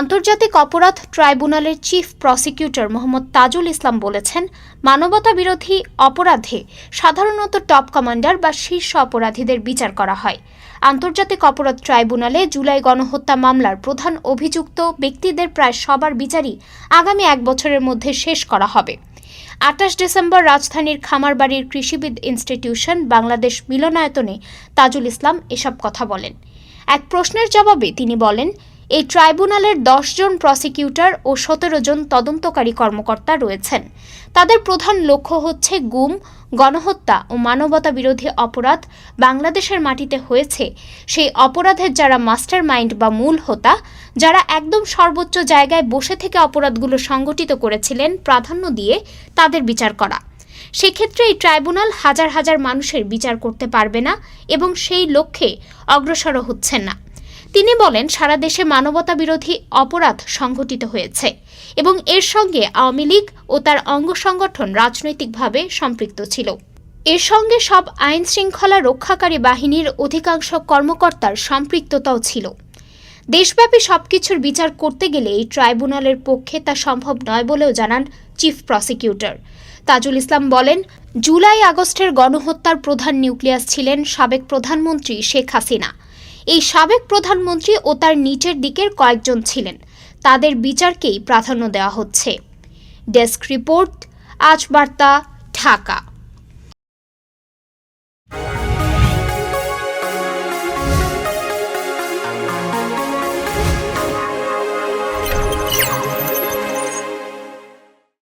আন্তর্জাতিক অপরাধ ট্রাইব্যুনালের চিফ প্রসিকিউটর মোহাম্মদ তাজুল ইসলাম বলেছেন, মানবতা বিরোধী অপরাধে সাধারণত টপ কমান্ডার বা শীর্ষ অপরাধীদের বিচার করা হয়। আন্তর্জাতিক অপরাধ ট্রাইব্যুনালে জুলাই গণহত্যা মামলার প্রধান অভিযুক্ত ব্যক্তিদের প্রায় সবার বিচারই আগামী এক বছরের মধ্যে শেষ করা হবে। আঠাশ ডিসেম্বর রাজধানীর খামারবাড়ির কৃষিবিদ ইনস্টিটিউশন বাংলাদেশ মিলনায়তনে তাজুল ইসলাম এসব কথা বলেন। এক প্রশ্নের জবাবে তিনি বলেন এই ট্রাইব্যুনালের জন প্রসিকিউটর ও সতেরো জন তদন্তকারী কর্মকর্তা রয়েছেন। তাদের প্রধান লক্ষ্য হচ্ছে গুম, গণহত্যা ও মানবতা বিরোধী অপরাধ বাংলাদেশের মাটিতে হয়েছে। সেই অপরাধের যারা মাস্টার মাইন্ড বা মূল হোতা, যারা একদম সর্বোচ্চ জায়গায় বসে থেকে অপরাধগুলো সংগঠিত করেছিলেন প্রাধান্য দিয়ে তাদের বিচার করা। সেক্ষেত্রে এই ট্রাইব্যুনাল হাজার হাজার মানুষের বিচার করতে পারবে না এবং সেই লক্ষ্যে অগ্রসর হচ্ছেন না। তিনি বলেন, সারা দেশে মানবতা বিরোধী অপরাধ সংঘটিত হয়েছে এবং এর সঙ্গে আওয়ামী লীগ ও তার অঙ্গ সংগঠন রাজনৈতিকভাবে সম্পৃক্ত ছিল। এর সঙ্গে সব আইন শৃঙ্খলা রক্ষাকারী বাহিনীর অধিকাংশ কর্মকর্তার সম্পৃক্ততাও ছিল। দেশব্যাপী সবকিছুর বিচার করতে গেলে এই ট্রাইব্যুনালের পক্ষে তা সম্ভব নয় বলেও জানান চিফ প্রসিকিউটর। তাজুল ইসলাম বলেন, জুলাই আগস্টের গণহত্যার প্রধান নিউক্লিয়াস ছিলেন সাবেক প্রধানমন্ত্রী শেখ হাসিনা। এই সাবেক প্রধানমন্ত্রী ও তার নিচের দিকের কয়েকজন ছিলেন। তাদের বিচারকেই প্রাধান্য দেওয়া হচ্ছে। ডেস্ক রিপোর্ট, আজ বার্তা, ঢাকা।